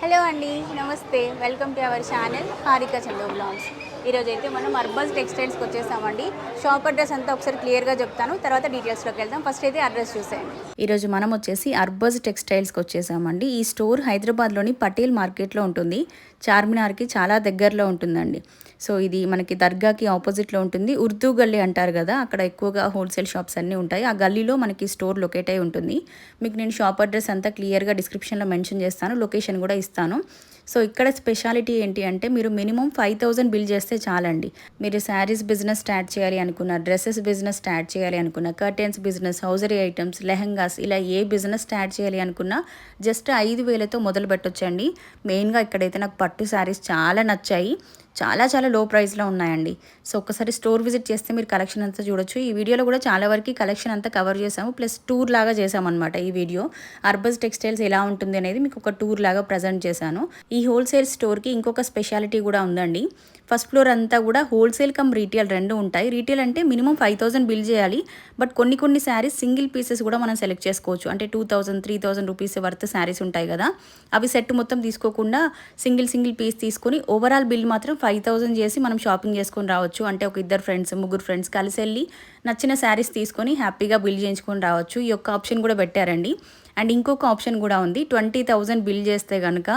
Hello అండి నమస్తే. Welcome to our channel Harika Chandu blogs ఈరోజు అయితే మనం అర్బస్ టెక్స్టైల్స్కి వచ్చేసామండి. షాప్ అడ్రస్ అంతా ఒకసారి క్లియర్గా చెప్తాను. తర్వాత డీటెయిల్స్లోకి వెళ్దాం. ఫస్ట్ అయితే అడ్రస్ చూసేయండి. ఈరోజు మనం వచ్చేసి అర్బస్ టెక్స్టైల్స్కి వచ్చేసామండి. ఈ స్టోర్ హైదరాబాద్లోని పటేల్ మార్కెట్లో ఉంటుంది. చార్మినార్కి చాలా దగ్గరలో ఉంటుందండి. సో ఇది మనకి దర్గాకి ఆపోజిట్లో ఉంటుంది. ఉర్దూ గల్లీ అంటారు కదా అక్కడ ఎక్కువగా హోల్సేల్ షాప్స్ అన్నీ ఉంటాయి. ఆ గల్లీలో మనకి స్టోర్ లొకేట్ అయి ఉంటుంది. మీకు నేను షాప్ అడ్రస్ అంతా క్లియర్గా డిస్క్రిప్షన్లో మెన్షన్ చేస్తాను లొకేషన్ కూడా ఇస్తాను. సో ఇక్కడ స్పెషాలిటీ ఏంటి అంటే మీరు మినిమం ఫైవ్ థౌజండ్ బిల్ చేస్తే చాలండి. మీరు శారీస్ బిజినెస్ స్టార్ట్ చేయాలి అనుకున్న డ్రెస్సెస్ బిజినెస్ స్టార్ట్ చేయాలి అనుకున్న curtains business hosiery items lehengas ఇలా ఏ బిజినెస్ స్టార్ట్ చేయాలి అనుకున్నా జస్ట్ ఐదు వేలతో మొదలు పెట్టొచ్చండి మెయిన్గా ఇక్కడైతే నాకు పట్టు శారీస్ చాలా నచ్చాయి. చాలా చాలా లో ప్రైస్లో ఉన్నాయండి. సో ఒకసారి స్టోర్ విజిట్ చేస్తే మీరు కలెక్షన్ అంతా చూడొచ్చు. ఈ వీడియోలో కూడా చాలా వరకు కలెక్షన్ అంతా కవర్ చేసాము. ప్లస్ టూర్ లాగా చేసామన్నమాట ఈ వీడియో. అర్బస్ టెక్స్టైల్స్ ఎలా ఉంటుంది అనేది మీకు ఒక టూర్ లాగా ప్రజెంట్ చేశాను. ఈ హోల్సేల్ స్టోర్కి ఇంకొక స్పెషాలిటీ కూడా ఉందండి. ఫస్ట్ ఫ్లోర్ అంతా కూడా హోల్సేల్ కమ్ రీటైల్ రెండు ఉంటాయి. రీటైల్ అంటే మినిమం ఫైవ్ థౌసండ్ బిల్ చేయాలి. బట్ కొన్ని కొన్ని శారీస్ సింగిల్ పీసెస్ కూడా మనం సెలెక్ట్ చేసుకోవచ్చు. అంటే two thousand three thousand rupees worth saris ఉంటాయి కదా. అవి సెట్ మొత్తం తీసుకోకుండా సింగిల్ సింగిల్ పీస్ తీసుకొని ఓవరాల్ బిల్ మాత్రం ఫైవ్ థౌసండ్ చేసి మనం షాపింగ్ చేసుకొని రావచ్చు. అంటే ఒక ఇద్దరు ఫ్రెండ్స్ ముగ్గురు ఫ్రెండ్స్ కలిసి వెళ్ళి నచ్చిన శారీస్ తీసుకొని హ్యాపీగా బిల్ చేయించుకొని రావచ్చు. ఈ యొక్క ఆప్షన్ కూడా పెట్టారండి. అండ్ ఇంకొక ఆప్షన్ కూడా ఉంది. ట్వంటీ థౌజండ్ బిల్ చేస్తే కనుక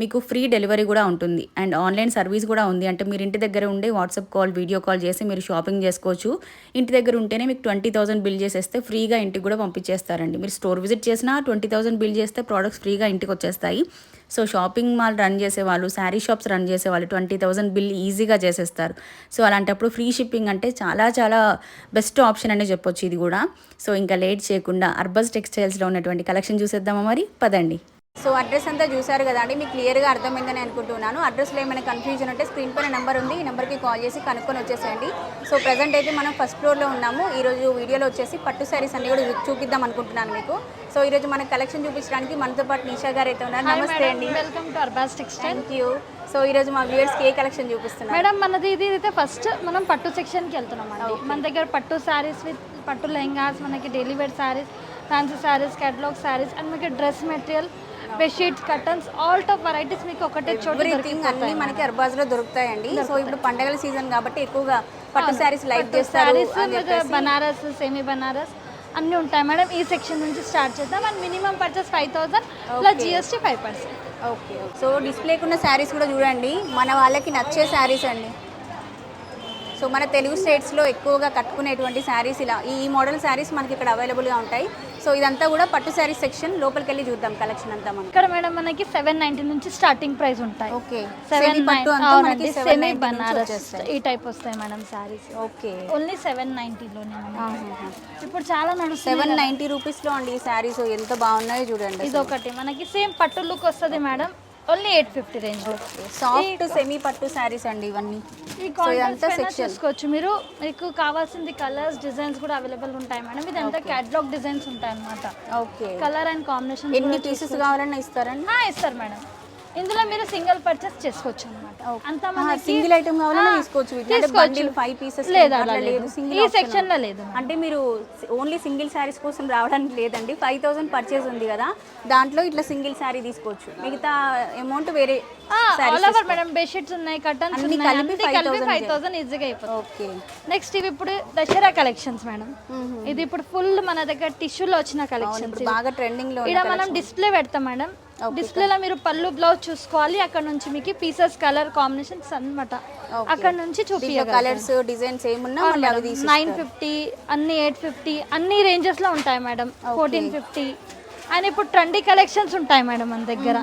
మీకు ఫ్రీ డెలివరీ కూడా ఉంటుంది. అండ్ ఆన్లైన్ సర్వీస్ కూడా ఉంది. అంటే మీరు ఇంటి దగ్గర ఉండే వాట్సాప్ కాల్ వీడియో కాల్ చేసి మీరు షాపింగ్ చేసుకోవచ్చు. ఇంటి దగ్గర ఉంటేనే మీకు ట్వంటీ థౌసండ్ బిల్ చేసేస్తే ఫ్రీగా ఇంటికి కూడా పంపించేస్తారండి. మీరు స్టోర్ విజిట్ చేసినా ట్వంటీ థౌసండ్ బిల్ చేస్తే ప్రోడక్ట్స్ ఫ్రీగా ఇంటికి వచ్చేస్తాయి. సో షాపింగ్ మాల్ రన్ చేసేవాళ్ళు శారీ షాప్స్ రన్ చేసేవాళ్ళు ట్వంటీ థౌసండ్ బిల్ ఈజీగా చేసేస్తారు. సో అలాంటప్పుడు ఫ్రీ షిప్పింగ్ అంటే చాలా చాలా బెస్ట్ ఆప్షన్ అనే చెప్పొచ్చు ఇది కూడా. సో ఇంకా లేట్ చేయకుండా అర్బస్ టెక్స్టైల్స్లో ఉన్నటువంటి కలెక్షన్ చూసేద్దామా మరి? పదండి. సో అడ్రస్ అంతా చూసారు కదా అండి మీకు క్లియర్గా అర్థమైందని అనుకుంటున్నాను. అడ్రస్లో ఏమైనా కన్ఫ్యూజన్ ఉంటే స్క్రీన్ పైన నెంబర్ ఉంది ఈ నెంబర్కి కాల్ చేసి కనుక్కొని వచ్చేసేయండి. సో ప్రజెంట్ అయితే మనం ఫస్ట్ ఫ్లోర్లో ఉన్నాము. ఈరోజు వీడియోలో వచ్చేసి పట్టు శారీస్ అన్ని కూడా చూపిద్దాం అనుకుంటున్నాను మీకు. సో ఈరోజు మనకు కలెక్షన్ చూపించడానికి మనతో పాటు నిషా గారు అయితే ఉన్నారు. నమస్తే అండి. Welcome to Arbaz textile thank you so ఈరోజు మా వ్యూవర్స్కి ఏ కలెక్షన్ చూపిస్తున్నారు? మేడం మనది ఇది అయితే ఫస్ట్ మనం పట్టు సెక్షన్కి వెళ్తున్నాం అండి. మన దగ్గర పట్టు శారీస్ విత్ పట్టు లెహంగాస్ మనకి daily wear saris fancy saris catalogue saris and మనకి dress material bedsheets curtains all top varieties మీకు ఒకటే చోట ఎవ్రీథింగ్ అన్ని మనకి అర్బాజ్లో దొరుకుతాయండి సో ఇప్పుడు పండగల సీజన్ కాబట్టి ఎక్కువగా పట్టు శారీస్ లైక్ చేస్తారు బనారస్ సెమీ బనారస్ అన్నీ ఉంటాయి. మేడం ఈ సెక్షన్ నుంచి స్టార్ట్ చేద్దాం. And minimum purchase five thousand plus GST five percent okay so డిస్ప్లేకి ఉన్న శారీస్ కూడా చూడండి. మన వాళ్ళకి నచ్చే శారీస్ అండి. సో మన తెలుగు స్టేట్స్లో ఎక్కువగా కట్టుకునేటువంటి శారీస్ ఇలా ఈ మోడల్ శారీస్ మనకి ఇక్కడ అవైలబుల్గా ఉంటాయి. సో ఇదంతా కూడా పట్టు శారీస్ సెక్షన్ లోపలికి వెళ్ళి చూద్దాం కలెక్షన్ అంతా మనం. ఇక్కడ మేడం మనకి సెవెన్ నైన్టీ నుంచి స్టార్టింగ్ ప్రైస్ ఉంటాయి. ఓకే. సెవెన్ పట్టు సెమీ బనారస్ ఈ టైప్ వస్తాయి madam saris. Okay. Only seven నైన్టీలోనే ఇప్పుడు చాలా నడుస్తుంది సెవెన్ నైంటీ రూపీస్లో అండి ఈ శారీస్ ఎంత బాగున్నాయో చూడండి ఇది ఒకటి మనకి సేమ్ పట్టు లుక్ వస్తుంది madam. Only eight fifty range soft semi పట్టు శారీస్ అండి ఇవన్నీ. ఇదంతా సెక్షన్ చూసుకోవచ్చు. మీరు మీకు కావాల్సింది కలర్స్ డిజైన్స్ కూడా అవైలబుల్ ఉంటాయి మేడం. ఇదంతా క్యాటలాగ్ డిజైన్స్ ఉంటాయి అన్నమాట. ఓకే కలర్ అండ్ కాంబినేషన్ ఎన్ని పీసెస్ కావాలన్నా ఇస్తారండి? ఇస్తారు మేడం. ఇందులో మీరు సింగిల్ పర్చేస్ చేసుకోవచ్చు అనమాట అంతా మనకి సింగిల్ ఐటమ్ కావాలన్నా తీసుకోవచ్చు. అంటే బండిల్ ఫైవ్ పీసెస్ లేదు లేదు సింగిల్ ఈ సెక్షన్లో లేదు అంటే మీరు ఓన్లీ సింగిల్ శారీస్ కోసం రావడానికి లేదండి. ఫైవ్ థౌసండ్ పర్చేస్ ఉంది కదా. దాంట్లో ఇట్లా సింగిల్ శారీ తీసుకోవచ్చు. మిగతా అమౌంట్ వేరే ఆల్ ఓవర్ మేడం. బెడ్షీట్స్ ఉన్నాయి కలిపి 5,000 ఫైవ్ థౌసండ్ ఈజీగా అయిపోతుంది. ఓకే నెక్స్ట్ ఇవి ఇప్పుడు దసరా కలెక్షన్స్ మేడం. ఇది ఇప్పుడు ఫుల్ మన దగ్గర టిష్యూలో వచ్చిన కలెక్షన్స్ బాగా ట్రెండింగ్లో ఇక్కడ మనం డిస్ప్లే పెడతాం మేడం. డిస్ప్లేలో మీరు పళ్ళు బ్లౌజ్ చూసుకోవాలి. అక్కడ నుంచి మీకు పీసెస్ కలర్ కాంబినేషన్స్ అన్నమాట. అక్కడ నుంచి చూపించగలం కలర్స్ డిజైన్స్ ఏమున్నా నైన్ ఫిఫ్టీ అన్ని ఎయిట్ ఫిఫ్టీ అన్ని ranges లో ఉంటాయి మేడం. Fourteen fifty. అండ్ ఇప్పుడు ట్రెండీ కలెక్షన్స్ ఉంటాయి మేడం మన దగ్గర.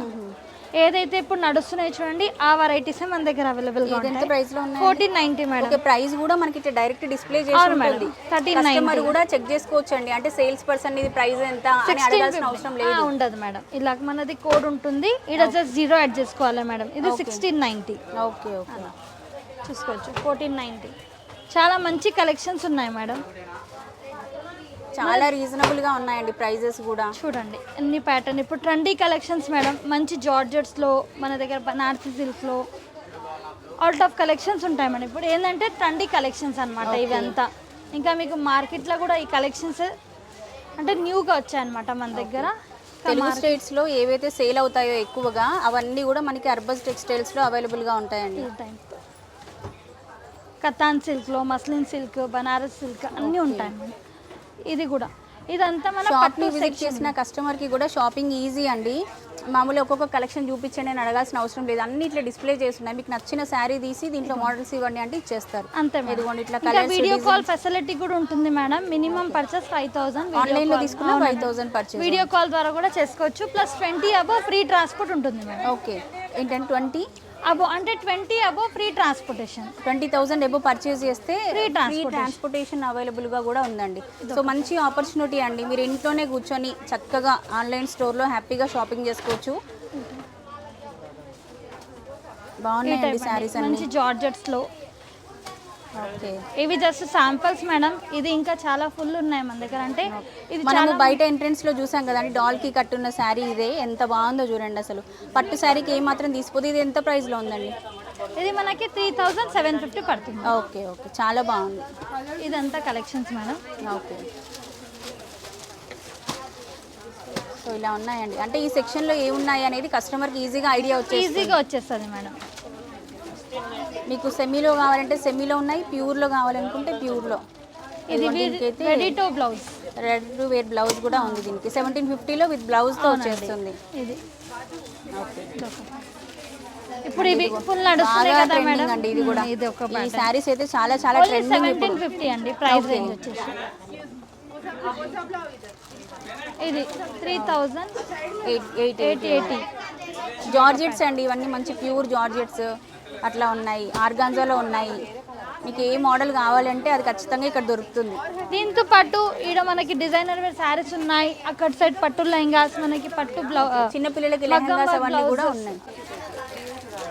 ఏదైతే ఇప్పుడు నడుస్తున్నాయి చూడండి ఆ వెరైటీస్ మన దగ్గర అవైలబుల్గా ఎంత ఉంటాయి. ప్రైస్లో ఉన్నాయి fourteen ninety madam okay price కూడా మనకి ఇట్లా డైరెక్ట్ డిస్ప్లే చేసి. ఉంటుంది. 13.90. కస్టమర్ కూడా చెక్ చేసుకోవచ్చు అండి అంటే సేల్స్ పర్సన్ ఇది ప్రైస్ ఎంత అని అడగాల్సిన అవసరం లేదు. ఆ, ఉండదు మేడం ఇలా మనది కోడ్ ఉంటుంది. ఇక్కడ జస్ట్ జీరో యాడ్ చేసుకోవాలి మేడం ఇది సిక్స్టీన్ నైన్టీ ఓకే ఓకే చూసుకోవచ్చు. ఫోర్టీన్ నైన్టీ చాలా మంచి కలెక్షన్స్ ఉన్నాయి మేడం చాలా రీజనబుల్గా ఉన్నాయండి ప్రైజెస్ కూడా. చూడండి ఎన్ని ప్యాటర్న్ ఇప్పుడు ట్రెండీ కలెక్షన్స్ మేడం మంచి జార్జెట్స్లో మన దగ్గర బనారసి సిల్క్లో అవుట్ ఆఫ్ కలెక్షన్స్ ఉంటాయి మేడం ఇప్పుడు ఏంటంటే ట్రెండీ కలెక్షన్స్ అన్నమాట ఇవంతా. ఇంకా మీకు మార్కెట్లో కూడా ఈ కలెక్షన్స్ అంటే న్యూగా వచ్చాయన్నమాట మన దగ్గర. తెలుగు స్టేట్స్లో ఏవైతే సేల్ అవుతాయో ఎక్కువగా అవన్నీ కూడా మనకి అర్బస్ టెక్స్టైల్స్లో అవైలబుల్గా ఉంటాయండి. కతాన్ సిల్క్లో మస్లిన్ సిల్క్ బనారస్ సిల్క్ అన్నీ ఉంటాయి ఇది కూడా. ఇదంతా మన షాప్ పట్టు ని విజిట్ చేసిన కస్టమర్కి కూడా షాపింగ్ ఈజీ అండి. మామూలుగా ఒక్కొక్క కలెక్షన్ చూపించండి అని అడగాల్సిన అవసరం లేదు. అన్ని ఇట్లా డిస్ప్లే చేస్తున్నాయి. మీకు నచ్చిన శారీ తీసి దీంట్లో మోడల్స్ ఇవ్వండి అంటే ఇచ్చేస్తారు. అంతే ఇదిగోండి ఇట్లా ఇంకా కలర్స్ వీడియో కాల్ ఫెసిలిటీ కూడా ఉంటుంది madam. Minimum purchase five thousand ఆన్లైన్లో తీసుకున్న five thousand purchase video call ద్వారా కూడా చేసుకోవచ్చు. Plus twenty above free transport ఉంటుంది మేడం. ఓకే ఏంటంటే ట్వంటీ అబో అంటే twenty above free transportation. Twenty thousand above purchase చేస్తే ఫ్రీ. ట్రాన్స్పోర్టేషన్ అవైలబుల్గా కూడా ఉందండి. సో మంచి ఆపర్చునిటీ అండి. మీరు ఇంట్లోనే కూర్చొని చక్కగా ఆన్లైన్ స్టోర్లో హ్యాపీగా షాపింగ్ చేసుకోవచ్చు. బాగున్నాయండి శారీస్ మంచి జార్జెట్స్లో ఓకే ఇవి జస్ట్ శాంపిల్స్ మేడం ఇది ఇంకా చాలా ఫుల్ ఉన్నాయి మన దగ్గర. అంటే ఇది మనము బయట ఎంట్రన్స్లో చూసాం కదండి డాల్కి కట్టున్న శారీ ఇదే. ఎంత బాగుందో చూడండి అసలు. పట్టు శారీకి ఏ మాత్రం తీసిపోతే ఇది ఎంత ప్రైస్లో ఉందండి? ఇది మనకి త్రీ థౌజండ్ సెవెన్ ఫిఫ్టీ పడుతుంది. Okay okay. చాలా బాగుంది. ఇదంతా కలెక్షన్స్ మేడం ఓకే. సో ఇలా ఉన్నాయండి. అంటే ఈ సెక్షన్లో ఏమున్నాయి అనేది కస్టమర్కి ఈజీగా ఐడియా వచ్చేసి ఈజీగా వచ్చేస్తుంది. మేడం మీకు సెమీలో కావాలంటే సెమీలో ఉన్నాయి ప్యూర్లో కావాలనుకుంటే ప్యూర్లో ఇది ready to blouse red wear blouse కూడా ఉంది దీనికి. సెవెంటీన్ ఫిఫ్టీలో విత్ బ్లౌజ్తో వచ్చేస్తుంది. ఇది. ఇప్పుడు ఇవి ఫుల్ నడుస్తున్నాయి కదా మేడం. అండి ఇది కూడా. ఇది ఒక ఈ శారీస్ అయితే చాలా చాలా ట్రెండింగ్ ఇప్పుడు. ఫిఫ్టీ అండి ప్రైస్ రేంజ్ వచ్చేసి. ఇది three thousand eight eight eight eighty georgettes అండి ఇవన్నీ మంచి ప్యూర్ జార్జెట్స్ అట్లా ఉన్నాయి ఆర్గాన్జాలో ఉన్నాయి. మీకు ఏ మోడల్ కావాలంటే అది ఖచ్చితంగా ఇక్కడ దొరుకుతుంది. దీంతో పాటు ఈడ మనకి డిజైనర్ వేర్ శారీస్ ఉన్నాయి. అక్కడ సైడ్ పట్టు లెహంగాస్ మనకి పట్టు బ్లౌ చిన్నపిల్లలకి లెహంగాస్ అవన్నీ కూడా. ఉన్నాయి.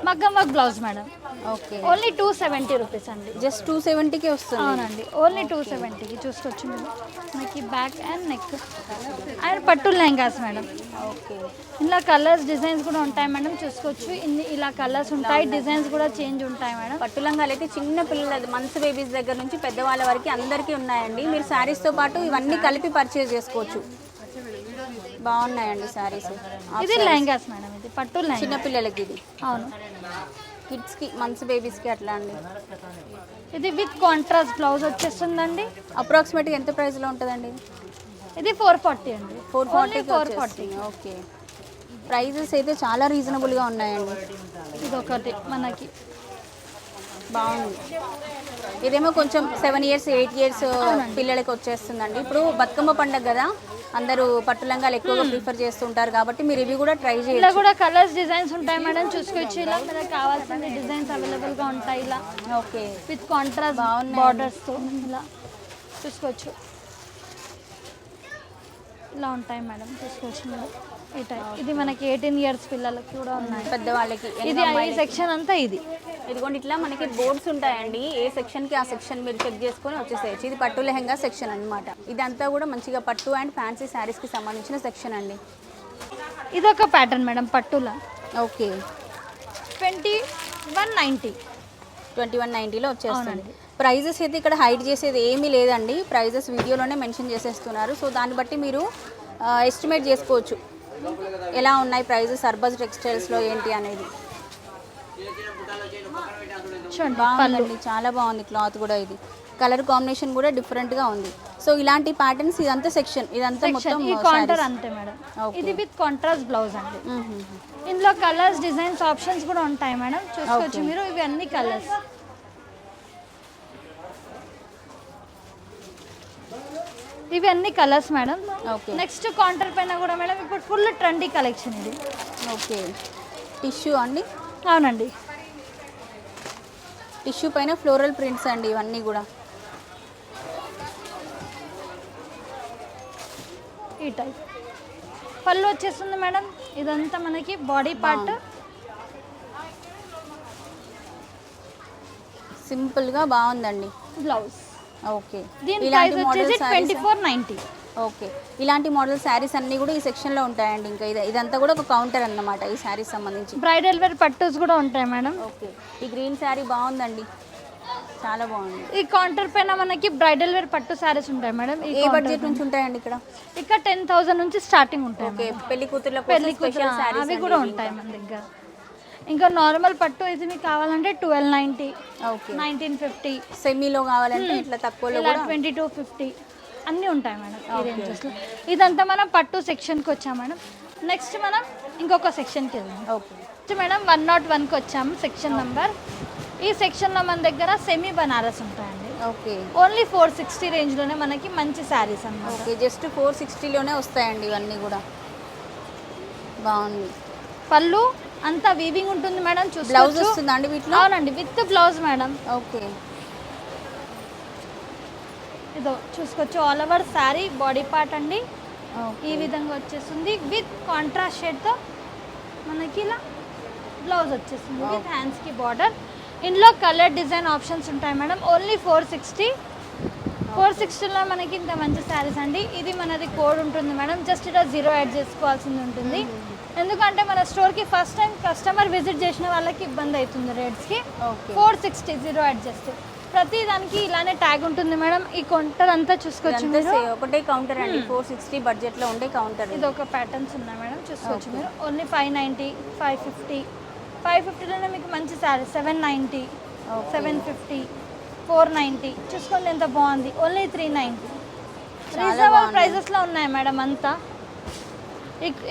మగ్గం work blouse madam. Okay. Only two seventy rupees అండి. జస్ట్ టూ సెవెంటీకి వస్తుంది. అవునండి. ఓన్లీ టూ సెవెంటీకి చూసుకోవచ్చు మీరు మనకి బ్యాక్ అండ్ నెక్ అండ్ పట్టు లెహంగాస్ మేడం. ఓకే. ఇలా కలర్స్ డిజైన్స్ కూడా ఉంటాయి మేడం. చూసుకోవచ్చు. ఇన్ని ఇలా కలర్స్ ఉంటాయి డిజైన్స్ కూడా చేంజ్ ఉంటాయి మేడం. పట్టు లంగాలు అయితే చిన్న పిల్లల మంత్స్ బేబీస్ దగ్గర నుంచి పెద్దవాళ్ళ వరకు అందరికీ ఉన్నాయండి. మీరు శారీస్తో పాటు ఇవన్నీ కలిపి పర్చేజ్ చేసుకోవచ్చు. బాగున్నాయండి శారీస్ ఇది లెహంగాస్ మేడం ఇది పట్టు లెహంగా. చిన్న పిల్లలకి ఇది. అవును. కిడ్స్కి మంత్స్ బేబీస్కి అట్లా అండి. ఇది విత్ కాంట్రాస్ట్ బ్లౌజ్ వచ్చేస్తుందండి. అప్రాక్సిమేట్గా ఎంత ప్రైస్లో ఉంటుందండి? ఇది ఫోర్ ఫార్టీ అండి. ఫోర్ ఫార్టీకి ఫోర్ ఫార్టీ ఓకే ప్రైజెస్ అయితే చాలా రీజనబుల్గా ఉన్నాయండి. ఇది ఒకటి మనకి. బాగుంది. ఇదేమో కొంచెం సెవెన్ ఇయర్స్ ఎయిట్ ఇయర్స్ పిల్లలకి వచ్చేస్తుందండి. ఇప్పుడు బతుకమ్మ పండగ కదా అందరూ పట్టు లంగాలు ఎక్కువగా ప్రిఫర్ చేస్తుంటారు కాబట్టి మీరు ఇవి కూడా ట్రై ఇలా చేయొచ్చు. కూడా కలర్స్ డిజైన్స్ ఉంటాయి మేడం చూసుకోవచ్చు ఇలా. మనకి కావాల్సిన డిజైన్స్ అవైలబుల్గా ఉంటాయి ఇలా. ఓకే. విత్ కాంట్రాస్ట్ బాగున్నాయి. బార్డర్స్తో ఇలా చూసుకోవచ్చు. ఇలా ఉంటాయి మేడం చూసుకోవచ్చు మీరు. ఈ టైప్ ఇది మనకి ఎయిటీన్ ఇయర్స్ పిల్లలకి కూడా ఉన్నాయి. పెద్దవాళ్ళకి ఇది ఈ సెక్షన్ అంతా ఇది. ఇదిగోండి ఇట్లా మనకి బోర్డ్స్ ఉంటాయండి. ఏ సెక్షన్కి ఆ సెక్షన్ మీరు చెక్ చేసుకొని వచ్చేసేయచ్చు. ఇది పట్టు లెహంగా సెక్షన్ అన్నమాట. ఇదంతా కూడా మంచిగా పట్టు అండ్ ఫ్యాన్సీ శారీస్కి సంబంధించిన సెక్షన్ అండి. ఇది ఒక pattern madam పట్టులా. Okay. Twenty one ninety twenty one నైంటీలో వచ్చేస్తుంది. ప్రైజెస్ అయితే ఇక్కడ హైడ్ చేసేది ఏమీ లేదండి. ప్రైజెస్ వీడియోలోనే మెన్షన్ చేసేస్తున్నారు. సో దాన్ని బట్టి మీరు ఎస్టిమేట్ చేసుకోవచ్చు. ఎలా ఉన్నాయి ప్రైజెస్ అర్బస్ టెక్స్టైల్స్లో ఏంటి అనేది? చూడండి బాగుందండి చాలా బాగుంది క్లాత్ కూడా ఇది. కలర్ కాంబినేషన్ కూడా డిఫరెంట్గా ఉంది. సో ఇలాంటి ప్యాటర్న్స్ ఇదంతా సెక్షన్ ఇదంతా మొత్తం ఈ కాంటర్ అంతే మేడం. ఇది విత్ కాంట్రాస్ట్ బ్లౌజ్ అండి. ఇందులో కలర్స్ డిజైన్స్ ఆప్షన్స్ కూడా ఉంటాయి మేడం. చూసుకోవచ్చు మీరు ఇవి అన్ని కలర్స్ ఇవి అన్ని colours madam. Okay next counter పైన కూడా మేడం ఇప్పుడు ఫుల్ ట్రెండీ కలెక్షన్ ఇది. ఓకే టిష్యూ అండి? అవునండి. టిష్యూ పైన ఫ్లోరల్ ప్రింట్స్ అండి ఇవన్నీ కూడా. ఈ టైప్ పళ్ళు వచ్చేస్తుంది మేడం. ఇదంతా మనకి బాడీ పార్ట్ సింపుల్గా బాగుందండి. Blouse okay. దీని ఇలాంటి ప్రైస్ మోడల్ వచ్చేసి ట్వంటీ ఫోర్ నైంటీ ఓకే. ఇలాంటి మోడల్ శారీస్ అన్నీ కూడా ఈ సెక్షన్లో ఉంటాయండి ఇంకా. ఇది ఇదంతా కూడా ఒక కౌంటర్ అన్నమాట ఈ శారీస్ సంబంధించి. బ్రైడల్ వేర్ పట్టూస్ కూడా ఉంటాయి మేడం. ఓకే. ఈ గ్రీన్ శారీ బాగుందండి. చాలా బాగుంది. ఈ కౌంటర్ పైన మనకి బ్రైడల్ వేర్ పట్టు శారీస్ ఉంటాయి మేడం. ఏ బడ్జెట్ నుంచి ఉంటాయండి ఇక్కడ? ఇక్కడ టెన్ థౌసండ్ నుంచి స్టార్టింగ్ ఉంటాయి ఓకే. పెళ్ళి కూతుర్ల పెళ్ళి కూతురు అవి కూడా ఉంటాయి మన దగ్గర. ఇంకా నార్మల్ పట్టు అయితే మీకు కావాలంటే twelve ninety okay. Nineteen fifty. సెమీలో కావాలంటే ఇట్లా తక్కువలో ఇలా ట్వంటీ టూ ఫిఫ్టీ. అన్నీ ఉంటాయి మేడం ఈ ఇదంతా మనం పట్టు సెక్షన్కి వచ్చాం మేడం. నెక్స్ట్ మనం ఇంకొక సెక్షన్కి వెళ్దాం. Okay. Next madam one nought వన్కి వచ్చాము సెక్షన్ నెంబర్. ఈ సెక్షన్లో మన దగ్గర సెమీ బనారస్ ఉంటాయండి. ఓకే. ఓన్లీ ఫోర్ సిక్స్టీ రేంజ్లోనే మనకి మంచి శారీస్ అన్నమాట. ఓకే జస్ట్ ఫోర్ సిక్స్టీలోనే వస్తాయండి ఇవన్నీ కూడా. బాగుంది. పళ్ళు అంతా వీవింగ్ ఉంటుంది మేడం బ్లౌజ్ చూసుకోవచ్చు. వస్తుందా అండి వీటిలో? అవునండి విత్ బ్లౌజ్ మేడం. ఓకే. ఇదో చూసుకోవచ్చు all over sari body part అండి. ఈ విధంగా వచ్చేస్తుంది. విత్ కాంట్రాస్ట్ షేడ్తో మనకి ఇలా బ్లౌజ్ వచ్చేస్తుంది. విత్ హ్యాండ్స్కి బార్డర్ ఇందులో కలర్ డిజైన్ ఆప్షన్స్ ఉంటాయి madam. Only four sixty four సిక్స్టీలో మనకి ఇంత మంచి శారీస్ అండి. ఇది మనది కోడ్ ఉంటుంది మేడం. జస్ట్ ఇలా జీరో యాడ్ చేసుకోవాల్సింది ఉంటుంది. ఎందుకంటే మన స్టోర్కి ఫస్ట్ టైం కస్టమర్ విజిట్ చేసిన వాళ్ళకి ఇబ్బంది అవుతుంది రేట్స్కి. ఫోర్ సిక్స్టీ జీరో చేస్తే ప్రతి దానికి ఇలానే ట్యాగ్ ఉంటుంది మేడం. ఈ కౌంటర్ అంతా చూసుకోవచ్చు మీరు. ఒకటే కౌంటర్ అండి. ఫోర్ సిక్స్టీ బడ్జెట్లో ఉండే కౌంటర్ ఇది. ఒక ప్యాటర్న్స్ ఉన్నాయి మేడం. చూసుకోవచ్చు మీరు. Only five ninety five fifty. Five ఫిఫ్టీలోనే మీకు మంచి sari. Seven ninety Okay. Seven fifty four ninety. చూసుకోండి ఎంత బాగుంది. Only three ninety. చాలా రీజనబుల్. ప్రైజెస్లో ఉన్నాయి మేడం అంతా.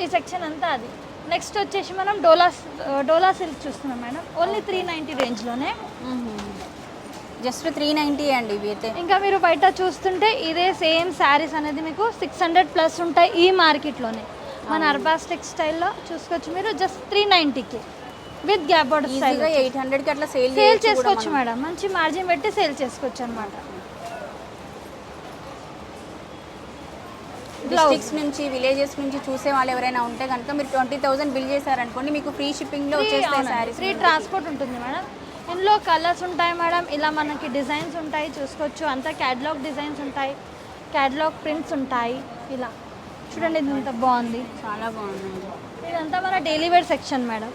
ఈ సెక్షన్ అంతా అది. నెక్స్ట్ వచ్చేసి మనం డోలా డోలా సిల్క్ చూస్తున్నాం మేడం. ఓన్లీ త్రీ నైంటీ రేంజ్లోనే జస్ట్ త్రీ నైంటీ అండి ఇవి అయితే. ఇంకా మీరు బయట చూస్తుంటే ఇదే సేమ్ శారీస్ అనేది మీకు సిక్స్ హండ్రెడ్ ప్లస్ ఉంటాయి ఈ మార్కెట్లోనే మన అర్బాస్ టెక్స్టైల్లో చూసుకోవచ్చు మీరు just three నైంటీకి with gap border style eight హండ్రెడ్కి అట్లా సేల్ సేల్ చేసుకోవచ్చు మేడం. మంచి మార్జిన్ పెట్టి సేల్ చేసుకోవచ్చు అనమాట డిస్ట్రిక్ట్స్ నుంచి విలేజెస్ నుంచి చూసే వాళ్ళు ఎవరైనా ఉంటే కనుక మీరు ట్వంటీ థౌసండ్ బిల్ చేశారనుకోండి మీకు ఫ్రీ షిప్పింగ్లో వచ్చేస్తాయి శారీస్ ఫ్రీ ట్రాన్స్పోర్ట్ ఉంటుంది మేడం. ఇందులో కలర్స్ ఉంటాయి మేడం. ఇలా మనకి డిజైన్స్ ఉంటాయి చూసుకోవచ్చు. అంతా క్యాటలాగ్ డిజైన్స్ ఉంటాయి. క్యాటలాగ్ ప్రింట్స్ ఉంటాయి. ఇలా. చూడండి ఇది ఇంత బాగుంది. చాలా బాగుందండి. ఇదంతా మన డైలీ వేర్ సెక్షన్ మేడం.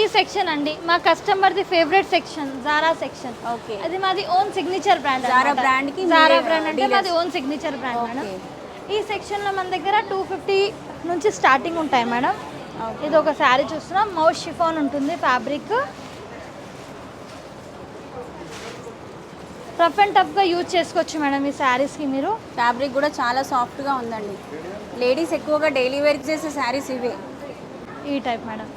ఈ సెక్షన్ అండి మా కస్టమర్ది favourite section Zara section okay అది మాది own signature brand Zara brand కి జారా బ్రాండ్ అంటే. మాది ఓన్ సిగ్నేచర్ బ్రాండ్ మేడం. ఈ సెక్షన్లో మన దగ్గర టూ ఫిఫ్టీ నుంచి స్టార్టింగ్ ఉంటాయి మేడం. ఇది ఒక శారీ చూస్తున్నాం. మౌస్ షిఫాన్ ఉంటుంది ఫ్యాబ్రిక్ రఫ్ అండ్ టఫ్గా యూజ్ చేసుకోవచ్చు మేడం ఈ శారీస్కి మీరు. ఫ్యాబ్రిక్ కూడా చాలా సాఫ్ట్గా ఉందండి. లేడీస్ ఎక్కువగా డైలీ వేర్ చేసే శారీస్ ఇవే. ఈ టైప్ మేడం.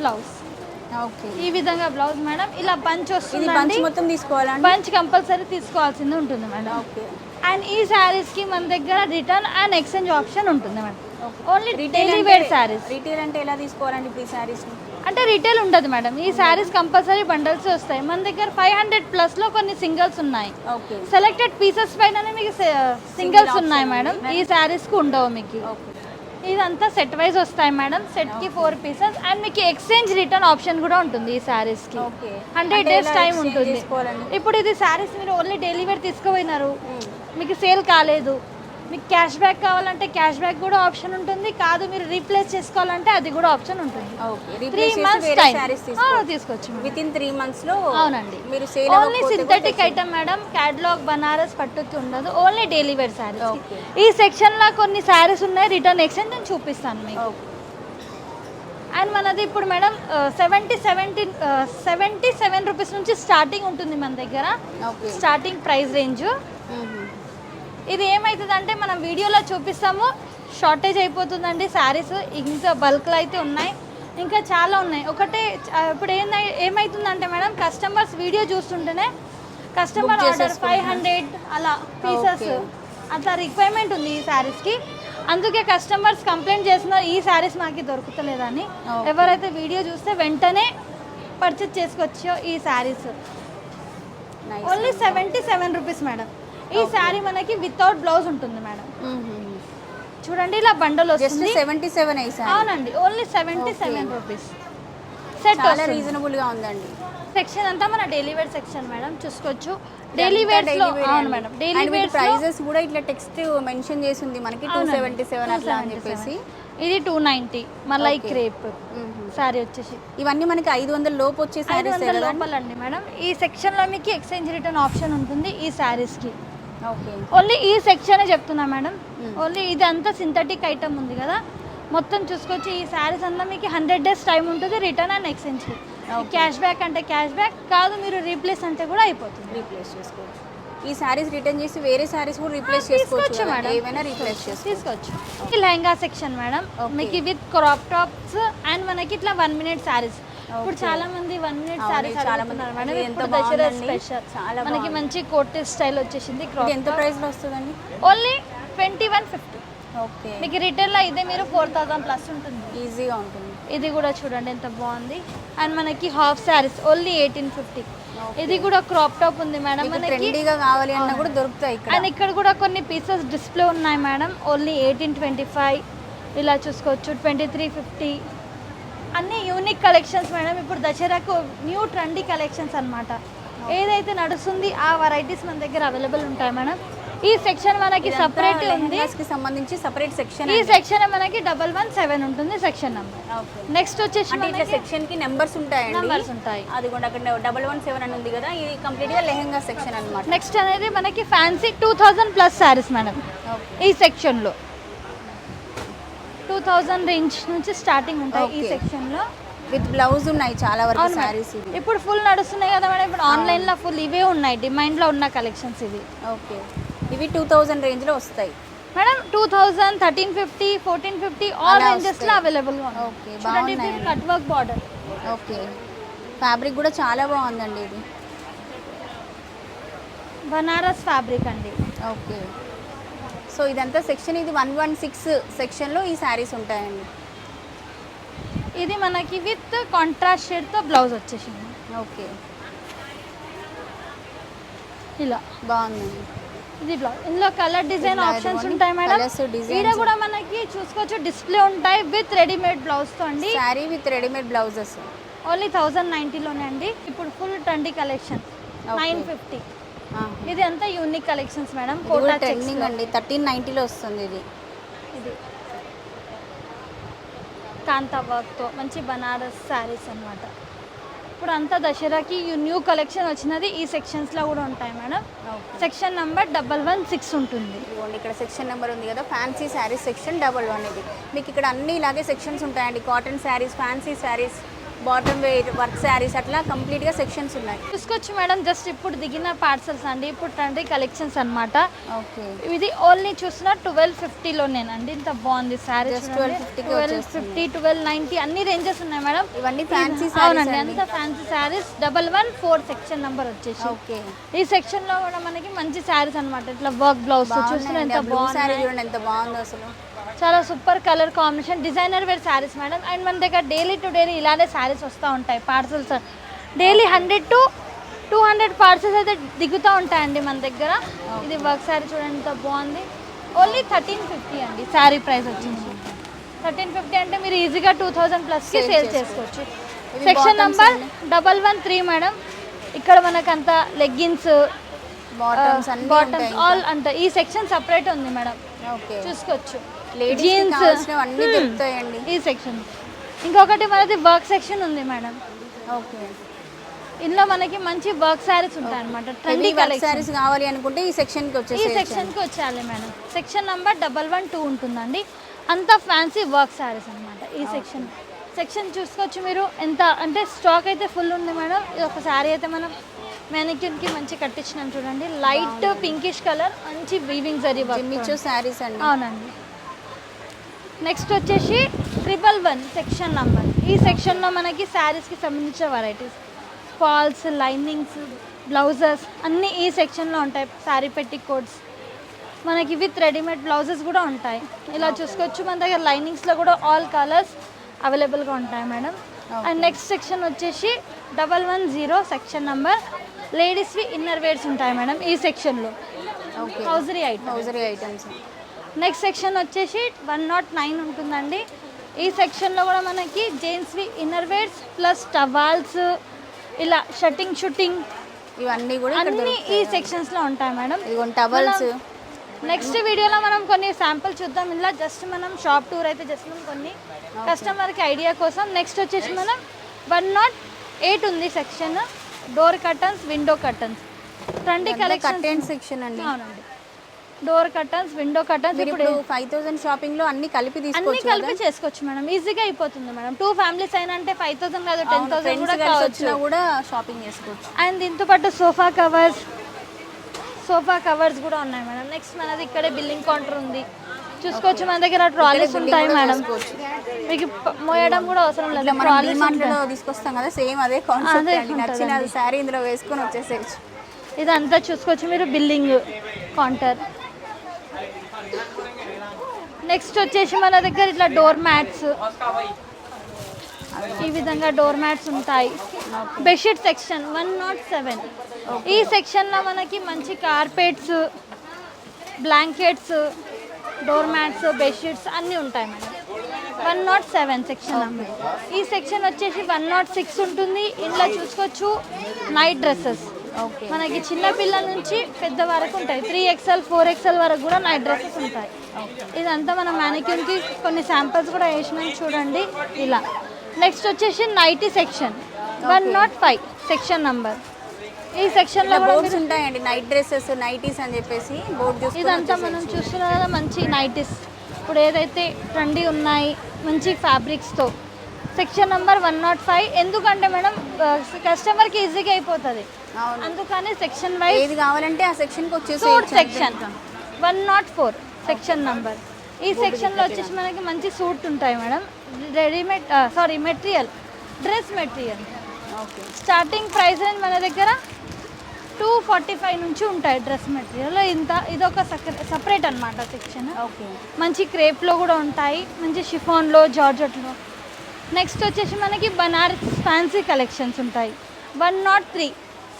Blouse okay. ఈ విధంగా బ్లౌజ్ మేడం. ఇలా బంచ్ ఇది వస్తుందండి. బంచ్ మొత్తం తీసుకోవాలండి బంచ్ కంపల్సరీ తీసుకోవాల్సింది ఉంటుంది మేడం. ఓకే. అండ్ ఈ శారీస్కి మన దగ్గర రిటర్న్ అండ్ ఎక్స్చేంజ్ ఆప్షన్ ఉంటుంది madam. Only retail wear saris retail అంటే ఎలా తీసుకోవాలండి ఇప్పుడు ఈ శారీస్ అంటే రిటైల్ ఉండదు మేడం ఈ శారీస్ కంపల్సరీ బండల్స్ వస్తాయి. మన దగ్గర ఫైవ్ హండ్రెడ్ ప్లస్లో కొన్ని సింగిల్స్ ఉన్నాయి. సెలెక్టెడ్ పీసెస్ పైననే మీకు సింగిల్స్ ఉన్నాయి మేడం ఈ శారీస్కి ఉండవు మీకు. ఇదంతా సెట్ వైజ్ వస్తాయి మేడం సెట్కి ఫోర్ పీసెస్ అండ్ మీకు ఎక్స్చేంజ్ రిటర్న్ ఆప్షన్ కూడా ఉంటుంది ఈ శారీస్కి ఓకే హండ్రెడ్ డేస్ టైం ఉంటుంది. ఇప్పుడు ఇది శారీస్ మీరు ఓన్లీ డైలీ వేర్ తీసుకుపోయినారు. మీకు సేల్ కాలేదు. మీకు క్యాష్ బ్యాక్ కావాలంటే క్యాష్ బ్యాక్ కూడా ఆప్షన్ ఉంటుంది. కాదు మీరు రీప్లేస్ చేసుకోవాలంటే అది కూడా ఆప్షన్ ఉంటుంది. త్రీ మంత్స్ టైం తీసుకోవచ్చు. విత్ ఇన్ త్రీ మంత్స్లో అవునండి. మీరు sale only synthetic item madam catalogue Banaras పట్టుకి ఉండదు. ఓన్లీ డైలీ వేర్ శారీస్ ఈ సెక్షన్లో కొన్ని శారీస్ ఉన్నాయి. రిటర్న్ ఎక్స్చేంజ్ నేను చూపిస్తాను మీకు. అండ్ మనది ఇప్పుడు madam seventy seventy seventy seven rupees నుంచి స్టార్టింగ్ ఉంటుంది మన దగ్గర. స్టార్టింగ్ ప్రైస్ రేంజ్ ఇది ఏమవుతుంది అంటే మనం వీడియోలో చూపిస్తాము. షార్టేజ్ అయిపోతుందండి శారీస్. ఇంకా బల్క్లో అయితే ఉన్నాయి. ఇంకా చాలా ఉన్నాయి. ఒకటే ఇప్పుడు ఏందై ఏమవుతుందంటే మేడం కస్టమర్స్ వీడియో చూస్తుంటేనే కస్టమర్ ఆర్డర్ ఫైవ్. హండ్రెడ్ అలా పీసెస్. అట్లా రిక్వైర్మెంట్ ఉంది ఈ శారీస్కి. అందుకే కస్టమర్స్ కంప్లైంట్ చేస్తున్నారు ఈ శారీస్ మాకు దొరుకుతలేదని. ఎవరైతే వీడియో చూస్తే వెంటనే పర్చేజ్ చేసుకోవచ్చో ఈ saris. Only seventy seven rupees madam ఈ శారీ మనకి వితౌట్ బ్లౌజ్ ఉంటుంది మేడం. చూడండి ఇలా బండల్ వస్తుంది. సెవెంటీ సెవెన్ అవునండి only seventy seven. Rupees set చాలా రీజనబుల్గా ఉందండి. సెక్షన్ అంతా మన డైలీ వేర్ సెక్షన్ మేడం చూసుకోవచ్చు. డైలీ వేర్స్లో అవును మేడం డైలీ వేర్స్ ప్రైజెస్ కూడా ఇట్లా టెక్స్ట్ మెన్షన్ చేసి ఉంది మనకి టూ సెవెంటీ సెవెన్ అట్లా అని చెప్పేసి. ఇది టూ నైంటీ మళ్ళీ. క్రేప్ శారీ వచ్చేసి. ఇవన్నీ మనకి ఐదు వందల లోపు వచ్చే వందల లోపలండి మేడం. ఈ సెక్షన్లో మీకు ఎక్స్చేంజ్ రిటర్న్ ఆప్షన్ ఉంటుంది ఈ శారీస్కి. ఓకే ఓన్లీ ఈ సెక్షనే చెప్తున్నా మేడం. ఓన్లీ ఇది అంతా సింథటిక్ ఐటమ్ ఉంది కదా. మొత్తం చూసుకొచ్చి ఈ శారీస్ అంతా మీకు హండ్రెడ్ డేస్ టైం ఉంటుంది రిటర్న్ అండ్ ఎక్స్చేంజ్కి Okay. క్యాష్ బ్యాక్ అంటే క్యాష్ బ్యాక్ కాదు మీరు రీప్లేస్ అంటే కూడా అయిపోతుంది. రీప్లేస్ చేసుకోవచ్చు. ఈ శారీస్ రిటర్న్ చేసి వేరే శారీస్ కూడా రీప్లేస్ చేసుకోవచ్చు? మేడం. ఏమైనా రీప్లేస్ చేసుకోవచ్చు. Lehenga section madam. మీకు విత్ క్రాప్ టాప్స్ అండ్ మనకి ఇట్లా వన్ మినిట్ శారీస్. ఇప్పుడు. చాలా మంది వన్ మినిట్ శారీస్ చాలా మంది ఎంత దసరా. స్పెషల్ చాలా మనకి. మంచి కోట్ స్టైల్ వచ్చేసింది ఎంత ప్రైస్లో వస్తుందండి? Only twenty one fifty. Okay. మీకు రిటైల్లో ఇదే మీరు ఫోర్ థౌసండ్ ప్లస్ ఉంటుంది. ఈజీగా ఉంటుంది. ఇది కూడా చూడండి ఎంత బాగుంది. అండ్ మనకి half saris only eighteen fifty ఇది కూడా క్రాప్ టాప్ ఉంది మేడం. మనకి ట్రెండీగా కావాలి అన్నా కూడా దొరుకుతాయి అండ్ ఇక్కడ కూడా కొన్ని పీసెస్ డిస్ప్లే ఉన్నాయి madam. Only eighteen twenty five ఇలా చూసుకోవచ్చు. ట్వంటీ త్రీ ఫిఫ్టీ అన్ని యూనిక్ కలెక్షన్స్ మేడం ఇప్పుడు దసరాకు న్యూ ట్రెండీ కలెక్షన్స్ అన్నమాట. ఏదైతే నడుస్తుంది ఆ వెరైటీస్ మన దగ్గర అవైలబుల్ ఉంటాయి మేడం ఈ సెక్షన్ మనకి సపరేట్ ఉంది. సంబంధించి సెపరేట్ సెక్షన్ ఈ సెక్షన్ మనకి డబల్ వన్ సెవెన్ ఉంటుంది సెక్షన్ నెంబర్ నెక్స్ట్ వచ్చేసి సెక్షన్కి నెంబర్స్ ఉంటాయండి. నంబర్స్ ఉంటాయి. అది కూడా అక్కడ డబల్ వన్ సెవెన్ అని ఉంది కదా ఇది కంప్లీట్గా లెహంగా సెక్షన్ అన్నమాట. నెక్స్ట్ అనేది మనకి fancy two thousand plus saris madam ఈ సెక్షన్లో టూ థౌజండ్ రేంజ్ నుంచి స్టార్టింగ్ ఉంటాయి ఈ Okay. సెక్షన్లో విత్ బ్లౌజ్ ఉన్నాయి చాలా వరకు అవును మేడం. ఇవి. ఇప్పుడు ఫుల్ నడుస్తున్నాయి కదా మేడం. ఇప్పుడు ఆన్లైన్లో ఫుల్ ఇవే ఉన్నాయి. డిమాండ్లో ఉన్న కలెక్షన్స్ ఇవి. ఓకే ఇవి టూ థౌజండ్ రేంజ్లో వస్తాయి. Madam two thousand thirteen fifty fourteen fifty all అలా రేంజెస్లో వస్తాయి. అవైలబుల్గా Okay, ఉన్నాయి. చూడండి బాగున్నాయండి. Cut work border okay fabric కూడా చాలా బాగుందండి ఇది. బనారస్ ఫ్యాబ్రిక్ అండి. ఓకే సో ఇదంతా సెక్షన్ ఇది వన్ వన్ సిక్స్ సెక్షన్లో ఈ శారీస్ ఉంటాయండి. ఇది మనకి విత్ కాంట్రాస్ట్ షేడ్తో బ్లౌజ్ వచ్చేసింది. ఓకే. ఇలా. బాగుందండి ఇది బ్లౌజ్ ఇందులో కలర్ డిజైన్ ఆప్షన్స్ ఉంటాయి మేడం. ఈడ కూడా మనకి చూసుకోవచ్చు. డిస్ప్లే ఉంటాయి విత్ రెడీమేడ్ బ్లౌజ్తో అండి sari with readymade blouses. Only thousand నైంటీలోనే అండి. ఇప్పుడు full twenty collection. Nine fifty. ఇది అంతా unique collections madam Kota trending అండి. థర్టీన్ నైంటీలో వస్తుంది ఇది. ఇది. కాంతా వర్క్తో మంచి బనారస్ శారీస్ అన్నమాట. ఇప్పుడు అంతా దసరాకి న్యూ కలెక్షన్ వచ్చినది ఈ సెక్షన్స్లో కూడా ఉంటాయి madam section number double one six ఉంటుంది. ఇదిగోండి ఇక్కడ సెక్షన్ నెంబర్ ఉంది కదా. Fancy saris section double one ఇది. మీకు ఇక్కడ అన్ని ఇలాగే సెక్షన్స్ ఉంటాయండి. Cotton saris fancy saris bottom wear work saris అట్లా కంప్లీట్గా సెక్షన్స్ ఉన్నాయి. చూసుకోవచ్చు మేడం జస్ట్ ఇప్పుడు దిగిన పార్సల్స్ అండి ఇప్పుడు ట్రెండీ కలెక్షన్స్ అన్నమాట. ఓకే. ఇది ఓన్లీ చూసిన ట్వెల్వ్ ఫిఫ్టీలోనేనండి ఇంత బాగుంది శారీ Just 1250 కి ట్వెల్వ్. ఫిఫ్టీ ట్వెల్వ్ నైంటీ అన్ని రేంజెస్ ఉన్నాయి మేడం. ఇవన్నీ ఫ్యాన్సీ అవునండి అంత fancy saris double one four section number వచ్చేసి. ఓకే. ఈ సెక్షన్లో కూడా మనకి మంచి శారీస్ అన్నమాట. ఇట్లా వర్క్ బ్లౌజ్ చూస్తున్న ఎంత బాగుంది ఎంత బాగుందో అసలు. చాలా super colour combination. Designer wear saris madam. And మన దగ్గర డైలీ టు డైలీ ఇలానే శారీస్ వస్తూ ఉంటాయి parcels. Daily hundred to two hundred parcels అయితే దిగుతూ ఉంటాయండి మన దగ్గర. ఇది వర్క్ శారీ చూడండి ఎంత బాగుంది. ఓన్లీ థర్టీన్ ఫిఫ్టీ అండి శారీ ప్రైస్ వచ్చింది థర్టీన్ ఫిఫ్టీ అంటే మీరు ఈజీగా టూ థౌజండ్ ప్లస్కి సేల్ చేసుకోవచ్చు. Section number. Double one three madam. ఇక్కడ మనకంతా లెగ్గిన్స్ బాటమ్స్ ఆల్ అంటే ఈ సెక్షన్ సపరేట్ ఉంది మేడం. చూసుకోవచ్చు. అన్ని Hmm. దొరుకుతాయండి. ఈ సెక్షన్ ఇంకొకటి మనది వర్క్ సెక్షన్ ఉంది మేడం ఓకే. ఇందులో మనకి మంచి వర్క్ శారీస్ ఉంటాయి అనమాట trendy heavy work collection saris కావాలి అనుకుంటే ఈ సెక్షన్కి ఈ వచ్చేసి సెక్షన్కి వచ్చేయాలి madam section number double one two ఉంటుందండి. అంతా ఫ్యాన్సీ వర్క్ శారీస్ అనమాట ఈ సెక్షన్ సెక్షన్ చూసుకోవచ్చు మీరు. ఎంత? అంటే స్టాక్ అయితే ఫుల్ ఉంది మేడం ఇది ఒక శారీ అయితే మనం కి మంచి కట్టించినాం చూడండి. లైట్ పింకిష్ కలర్ మంచి వీవింగ్ జరీ వర్క్ శారీస్ అండి. అవునండి. నెక్స్ట్ వచ్చేసి ట్రిపుల్ వన్ సెక్షన్ నంబర్ ఈ సెక్షన్లో మనకి శారీస్కి సంబంధించిన వెరైటీస్ ఫాల్స్ లైనింగ్స్ బ్లౌజెస్ అన్నీ ఈ సెక్షన్లో ఉంటాయి. శారీ పెట్టి కోడ్స్ మనకి విత్ రెడీమేడ్ బ్లౌజెస్ కూడా ఉంటాయి. ఇలా చూసుకోవచ్చు. మన దగ్గర లైనింగ్స్లో కూడా ఆల్ కలర్స్ అవైలబుల్గా ఉంటాయి మేడం అండ్ నెక్స్ట్ సెక్షన్ వచ్చేసి double one zero section number లేడీస్వి inner wears ఉంటాయి మేడం ఈ సెక్షన్లో. Hosiery item hosiery items next section వచ్చేసి వన్ నాట్ నైన్ ఉంటుందండి. ఈ సెక్షన్లో కూడా మనకి జెంట్స్వి ఇన్నర్ వేర్స్ ప్లస్ టవాల్స్ ఇలా షట్టింగ్ షూటింగ్ ఇవన్నీ కూడా అన్ని ఈ సెక్షన్స్లో ఉంటాయి మేడం. ఇదిగోండి టవల్స్. నెక్స్ట్ వీడియోలో మనం కొన్ని శాంపుల్ చూద్దాం. ఇలా జస్ట్ మనం షాప్ టూర్ అయితే జస్ట్ మనం కొన్ని కస్టమర్కి ఐడియా కోసం. నెక్స్ట్ వచ్చేసి మనం వన్ నాట్ ఎయిట్ ఉంది section door curtains window curtains twenty collection section అండి. అవునండి. డోర్ కర్టన్స్ విండో కర్టన్స్ ఇప్పుడు ఫైవ్ థౌసండ్ షాపింగ్లో అన్ని కలిపి అన్ని తీసుకోవచ్చు కలిపి చేసుకోవచ్చు మేడం. ఈజీగా అయిపోతుంది మేడం. టూ ఫ్యామిలీస్ అయినా అంటే ఫైవ్ థౌసండ్ కాదు టెన్ థౌసండ్ కూడా కలిసి కావచ్చు. వచ్చినా కూడా షాపింగ్ చేసుకోవచ్చు. అండ్ దీంతో పాటు సోఫా కవర్స్ సోఫా కవర్స్ కూడా ఉన్నాయి మేడం. నెక్స్ట్ మనది ఇక్కడే బిల్లింగ్ కౌంటర్ ఉంది. చూసుకోవచ్చు మన దగ్గర ట్రాలీస్ ఉంటాయి మేడం. మీకు మోయడం కూడా అవసరం లేదు. ఇట్లా మనం ట్రాలీస్ డిమాండ్లో తీసుకొస్తాం కదా సేమ్ అదే కాన్సెప్ట్ అండి. నచ్చిన శారీ ఇందులో వేసుకొని వచ్చేసేయచ్చు. ఇదంతా చూసుకోవచ్చు మీరు బిల్లింగ్ కౌంటర్. నెక్స్ట్ వచ్చేసి మన దగ్గర ఇట్లా డోర్ మ్యాట్స్ ఈ విధంగా డోర్ మ్యాట్స్ ఉంటాయి. Bedsheet section one nought seven ఈ సెక్షన్లో మనకి మంచి carpets blankets door mats bedsheets అన్నీ ఉంటాయి madam. One nought seven section number ఈ సెక్షన్ వచ్చేసి వన్ నాట్ సిక్స్ ఉంటుంది. ఇంట్లో చూసుకోవచ్చు నైట్ డ్రెస్సెస్. మనకి చిన్న పిల్లల నుంచి పెద్ద వరకు ఉంటాయి. త్రీ ఎక్స్ఎల్ ఫోర్ ఎక్స్ఎల్ వరకు కూడా నైట్ డ్రెస్సెస్ ఉంటాయి. ఇదంతా మనం మ్యానిక్యూన్కి కొన్ని శాంపిల్స్ కూడా వేసినాం చూడండి ఇలా. నెక్స్ట్ వచ్చేసి nighty section. One nought five section number. ఈ సెక్షన్లో కూడా బోర్డ్స్ ఉంటాయండి నైట్ డ్రెస్సెస్ నైటీస్ అని చెప్పేసి బోర్డ్ ఇదంతా మనం చూస్తున్నాం కదా మంచి నైటీస్ ఇప్పుడు ఏదైతే ట్రెండీ ఉన్నాయి మంచి ఫ్యాబ్రిక్స్తో section number one nought five ఎందుకంటే మేడం కస్టమర్కి ఈజీగా అయిపోతుంది. అందుకని సెక్షన్ వైజ్ ఏది కావాలంటే ఆ సెక్షన్కి వచ్చేసి section one nought four section number ఈ సెక్షన్లో వచ్చేసి మనకి మంచి సూట్ ఉంటాయి madam. Readymade sari material dress material starting price range మన దగ్గర? టూ ఫార్టీ ఫైవ్ నుంచి ఉంటాయి డ్రెస్ మెటీరియల్ ఇంత ఇదొక సపరేట్ అనమాట సెక్షన్ ఓకే. మంచి క్రేప్లో కూడా ఉంటాయి. మంచి షిఫాన్లో జార్జెట్లో నెక్స్ట్ వచ్చేసి మనకి బనారస్ ఫ్యాన్సీ కలెక్షన్స్ ఉంటాయి. One nought three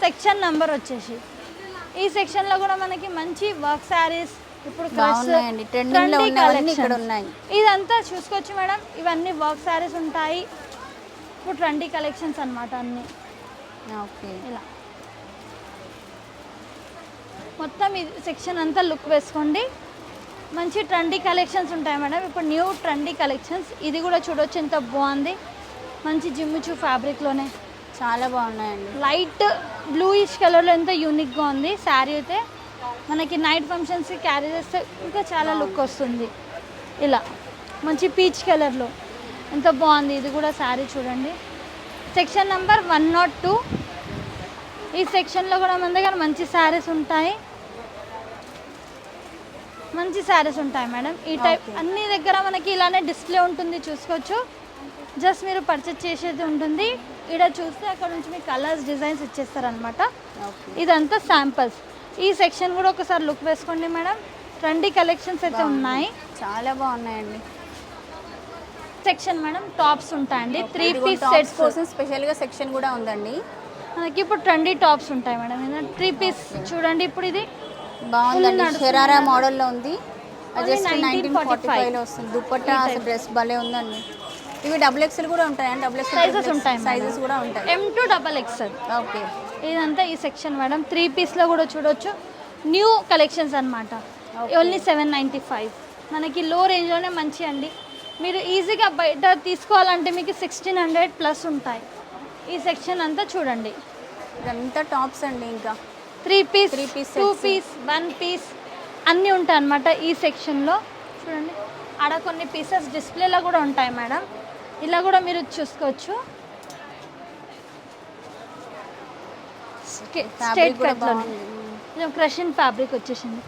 section number వచ్చేసి. ఈ సెక్షన్లో కూడా మనకి మంచి వర్క్ శారీస్ ఇప్పుడు. ఇదంతా చూసుకోవచ్చు మేడం. ఇవన్నీ వర్క్ శారీస్ ఉంటాయి. ఇప్పుడు ట్వంటీ కలెక్షన్స్ అన్నమాట అన్నీ. ఓకే. ఇలా. మొత్తం ఈ సెక్షన్ అంతా లుక్ వేసుకోండి. మంచి ట్రెండీ కలెక్షన్స్ ఉంటాయి మేడం. ఇప్పుడు న్యూ ట్రెండీ కలెక్షన్స్. ఇది కూడా చూడొచ్చు ఎంత బాగుంది. మంచి జిమ్ముచు ఫ్యాబ్రిక్లోనే. చాలా బాగున్నాయండి. లైట్ బ్లూయిష్ కలర్లో ఎంత యూనిక్గా ఉంది. శారీ అయితే మనకి నైట్ ఫంక్షన్స్కి క్యారీ చేస్తే ఇంకా చాలా లుక్ వస్తుంది. ఇలా. మంచి పీచ్ కలర్లో. ఎంత బాగుంది ఇది కూడా శారీ చూడండి. Section number one nought two ఈ సెక్షన్లో కూడా మన దగ్గర మంచి శారీస్ ఉంటాయి. మంచి శారీస్ ఉంటాయి మేడం. ఈ టైప్. అన్ని దగ్గర మనకి ఇలానే డిస్ప్లే ఉంటుంది చూసుకోవచ్చు. జస్ట్ మీరు పర్చేస్ చేసేది ఉంటుంది. ఇక్కడ చూస్తే అక్కడ నుంచి మీకు కలర్స్ డిజైన్స్ ఇచ్చేస్తారనమాట ఇదంతా శాంపల్స్ ఈ సెక్షన్ కూడా ఒకసారి లుక్ వేసుకోండి మేడం. ట్రెండీ కలెక్షన్స్ అయితే ఉన్నాయి. చాలా బాగున్నాయండి. సెక్షన్ మేడం టాప్స్ ఉంటాయండి. త్రీ పీస్ సెట్స్ కోసం స్పెషల్గా సెక్షన్ కూడా ఉందండి. మనకి ఇప్పుడు ట్రెండీ టాప్స్ ఉంటాయి మేడం త్రీ పీస్ చూడండి ఇప్పుడు ఇది బాగుందండి. షరారా మోడల్లో ఉంది. జస్ట్ నైన్టీన్ ఫార్టీ 1945 ఫైవ్లో వస్తుంది. దుప్పట్టా డ్రెస్ భలే ఉందండి. ఇవి డబుల్ ఎక్స్ఎల్ కూడా ఉంటాయండి డబుల్ సైజెస్ ఉంటాయి సైజెస్ కూడా ఉంటాయి. M to double XL okay ఇదంతా ఈ సెక్షన్ మేడం త్రీ పీస్లో కూడా చూడొచ్చు. న్యూ కలెక్షన్స్ అనమాట. ఓన్లీ సెవెన్ నైంటీ ఫైవ్ మనకి లో రేంజ్లోనే మంచి అండి మీరు ఈజీగా బయట తీసుకోవాలంటే మీకు సిక్స్టీన్ హండ్రెడ్ ప్లస్ ఉంటాయి. ఈ సెక్షన్ అంతా చూడండి. ఇదంతా టాప్స్ అండి ఇంకా. Three piece Three piece two. Piece one piece అన్నీ ఉంటాయి అన్నమాట ఈ సెక్షన్లో చూడండి. ఆడ కొన్ని పీసెస్ డిస్ప్లేలో కూడా ఉంటాయి మేడం ఇలా కూడా మీరు చూసుకోవచ్చు. కూడా కట్లో క్రషిన్ ఫ్యాబ్రిక్ వచ్చేసింది.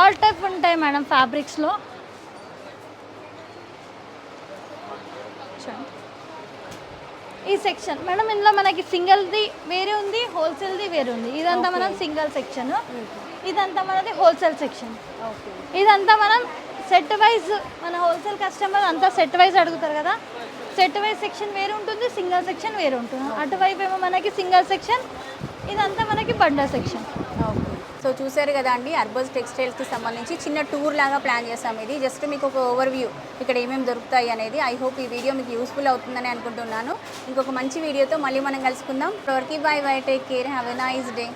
ఆల్ టైప్ ఉంటాయి మేడం ఫ్యాబ్రిక్స్లో ఈ సెక్షన్ మేడం ఇందులో మనకి సింగిల్ది వేరే ఉంది హోల్సేల్ది వేరే ఉంది. ఇదంతా మనం సింగిల్ సెక్షన్ ఇదంతా మనది హోల్సేల్ సెక్షన్ ఇదంతా మనం సెట్ వైజ్ మన హోల్సేల్ కస్టమర్ అంతా సెట్ వైజ్ అడుగుతారు కదా? సెట్ వైజ్ సెక్షన్ వేరే ఉంటుంది సింగిల్ సెక్షన్ వేరే ఉంటుంది. అటువైపు ఏమో మనకి సింగిల్ సెక్షన్ ఇదంతా మనకి బండర్ సెక్షన్ సో చూసారు కదా అండి అర్బస్ టెక్స్టైల్స్కి సంబంధించి చిన్న టూర్ లాగా ప్లాన్ చేసాం ఇది. జస్ట్ మీకు ఒక ఓవర్ వ్యూ ఇక్కడ ఏమేమి దొరుకుతాయి అనేది ఐ హోప్ ఈ వీడియో మీకు యూస్ఫుల్ అవుతుందని అనుకుంటున్నాను. ఇంకొక మంచి వీడియోతో మళ్ళీ మనం కలుసుకుందాం. ఇప్పటివరకు bye bye take care have a nice day